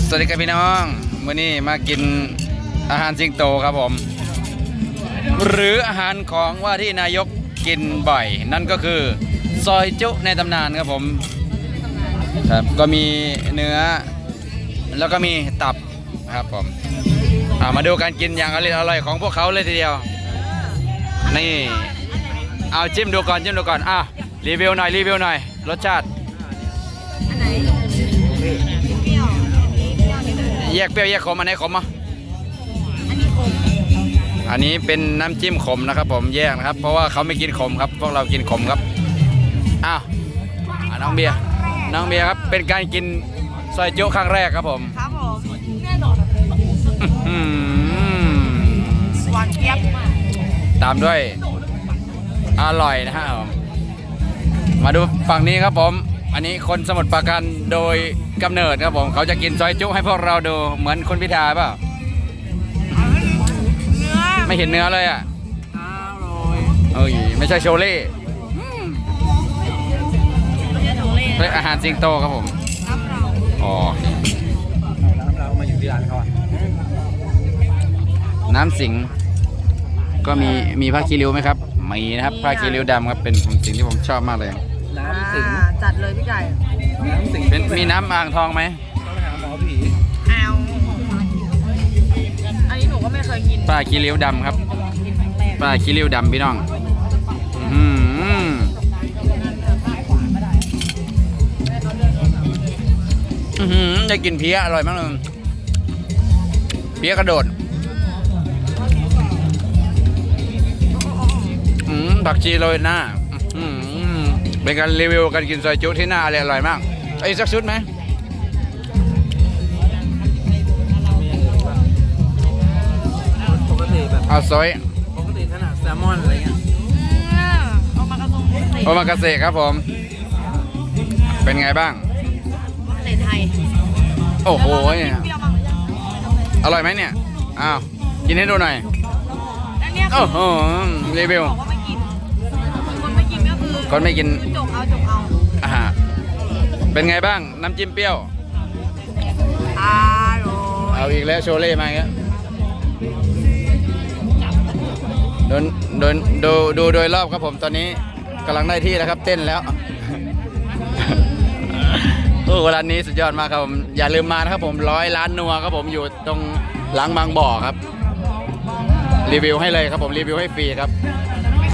สวัสดีครับพี่น้องวันนี้มากินอาหารสิงโตครับผม หรืออาหารของว่าที่นายกกินบ่อย นั่นก็คือซอยจุในตำนานครับผมครับก็มีเนื้อ แล้วก็มีตับครับผมามาดูการกินอย่างอร่อยอร่อยของพวกเขาเลยทีเดียว นี่ เอาจิ้มดูก่อนจิ้มดูก่อนอะรีวิวหน่อยรีวิวหน่อยรสชาติ แยกเปรี้ยวแยกขมอันไหนขมอะอันนี้ขมอันนี้เป็นน้ำจิ้มขมนะครับ ผมแยกนะครับ เพราะว่าเขาไม่กินขมครับ พวกเรากินขมครับอ้าวอะน้องเบียร์น้องเบียร์ครับเป็นการกินซอยจุครั้งแรกครับผมครับผมแน่นอนอืมหวานเจี๊ยบตามด้วยอร่อยนะฮะผมมาดูฝั่งนี้ครับผม อันนี้คนสมุทรปราการโดยกำเนิดครับผม เขาจะกินซอยจุให้พวกเราดูเหมือนคุณพิธาเปล่าไม่เห็นเนื้อเลยอะอร่อยเอ้ยไม่ใช่โชเล่เฮ้ยอาหารสิงโตครับผมน้ำเราอ๋อน้ำเรามาอยู่ที่ร้านเขาน้ำสิงก็มีมีผ้าคีริ้วไหมครับมีนะครับผ้าคีริ้วดำครับเป็นสิ่งที่ผมชอบมากเลย น้ำสิงอ่าจัดเลยพี่ไก่น้ำสิงเป็นมีน้ำอ่างทองไหมต้องไปหาหมอผีเอาอันนี้หนูก็ไม่เคยกินผ้าคีริ้วดำครับกินครั้งแรกผ้าคีริ้วดำพี่น้องอื้อหืออื้อหือได้กินเพี้ยอร่อยมากเลยเพี้ยกระโดดอืมผักชีโรยหน้าอื้อหือ เป็นการรีวิวการกินซอยจุที่หน้าอร่อยอร่อยมากเอาอีกสักชุดไหมปกติแบบเอาซอยปกติขนาดแซลมอนอะไรเงี้ยอืมเอามากระทงเตะโอมากาเสะครับผม เป็นไงบ้าง เตะไทยโอ้โหเปรี้ยวมากอร่อยไหมเนี่ย อ้าว กินให้ดูหน่อยอันเนี้ยคืโอ้อโหรีวิว บอกว่า คือคนไม่กินจกเอาจกเอาอาหารเป็นไงบ้างน้ำจิ้มเปรี้ยว อร่อยเอาอีกแล้วโชเล่มาอีกแล้วโดนโดนดูดูโดยรอบครับผมตอนนี้กำลังได้ที่แล้วครับ เต้นแล้ว โอ้ร้านนี้สุดยอดมากครับผมอย่าลืมมานะครับผมร้อยล้านนัวครับผมอยู่ตรงหลังบางบ่อครับ รีวิวให้เลยครับผมรีวิวให้ฟรีครับ